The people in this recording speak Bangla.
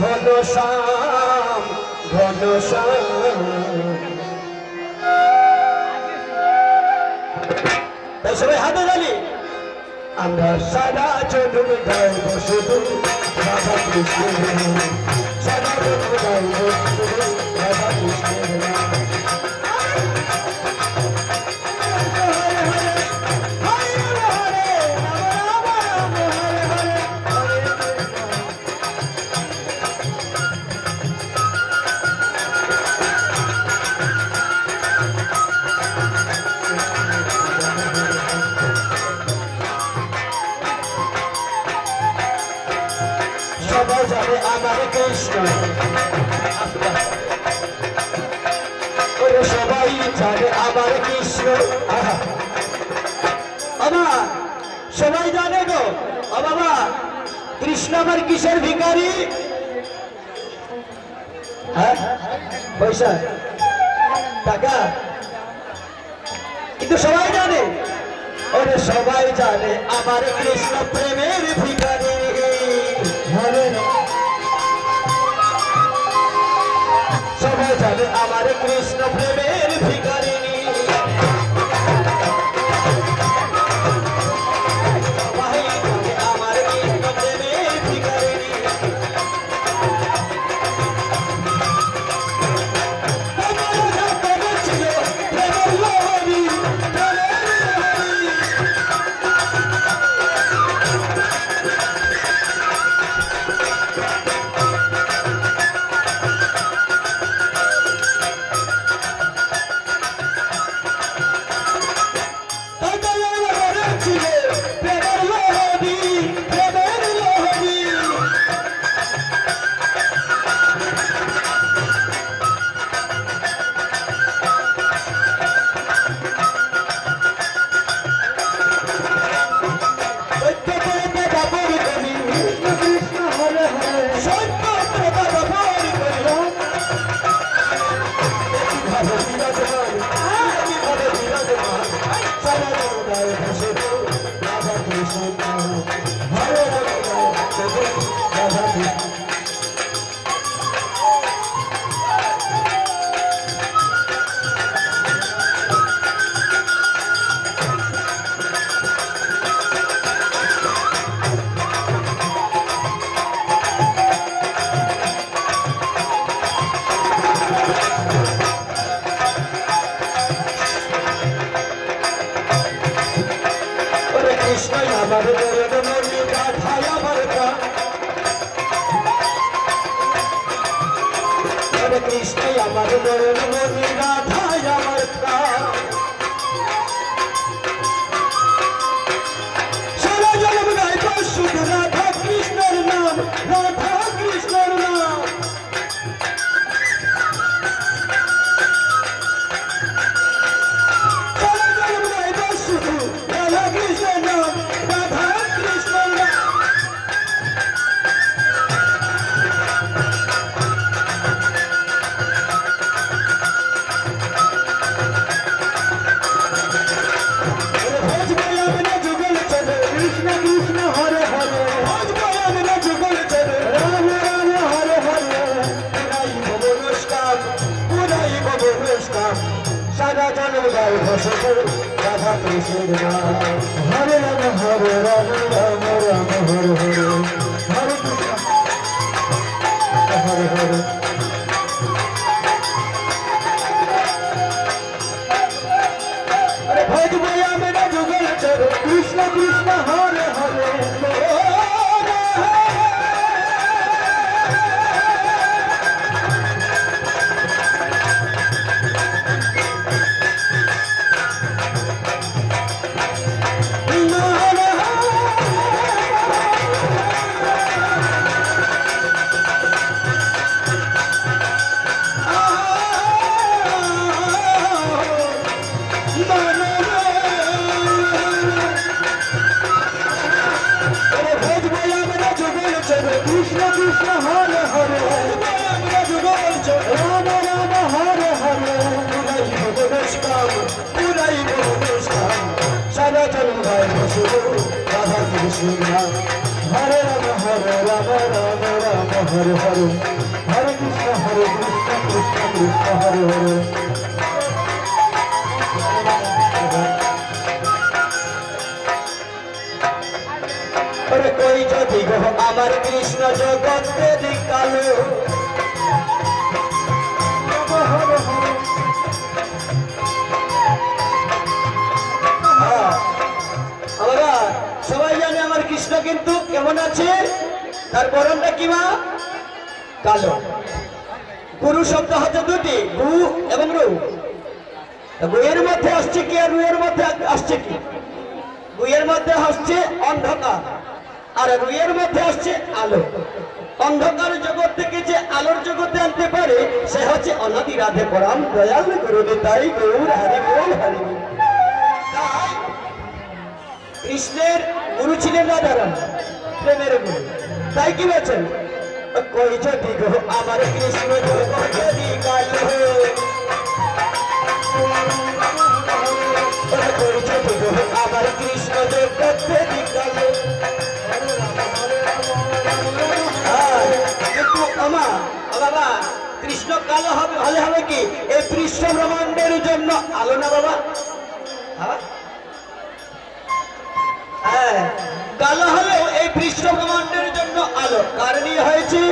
ঘন শ্যাম ঘন শ্যাম সবাই হাতে জানি আমরা সারা জন্ম গাইব শুধু বাবা কৃষ্ণ। সারা জন্ম গাইব। আমার কৃষ্ণ ওরে সবাই জানে আমার হ্যাঁ? কিন্তু সবাই জানে। ওরে সবাই জানে আমার কৃষ্ণ ভিকারি হরে Thank you. Música Radha Krishna হরে রাম হরে রাম রাম রাম হরে হরে হরে রাম হরে রাম রাম রাম, হরে হরে। হরে কৃষ্ণ হরে কৃষ্ণ কৃষ্ণ কৃষ্ণ, হরে হরে। কই যদি গো আমার কৃষ্ণ হরে হরে। কেমন আছে? তার বরণটা কি মা? কালো। গুরু শব্দ হচ্ছে দুটি, গু এবং রু। গুয়ের মধ্যে আসছে কি আর রুয়ের মধ্যে আসছে কি? গুয়ের মধ্যে আসছে অন্ধকার আর রুয়ের মধ্যে আসছে আলো। অন্ধকার জগৎ থেকে যে আলোর জগতে আনতে পারে, সে হচ্ছে অনাদি রাধে পরাম দয়াল গুরু তাই গৌর হরি বল হরি কৃষ্ণের গুরু ছিলেন রাধারাম প্রেমের গুরু তাই কি বলছেন? কই যদি গো আমার কৃষ্ণ যদি কালো কই যদি গো আমার কৃষ্ণ জগতে কালো কিন্তু আমা ও বাবা, কৃষ্ণ কালো হবে, হলে হবে কি? এই কৃষ্ণ ব্রহ্মাণ্ডের জন্য আলো না বাবা? হ্যাঁ? হ্যাঁ, কালো হলেও এই বিশ্ব ব্রহ্মাণ্ডের জন্য আলো। কারণই হয়েছে?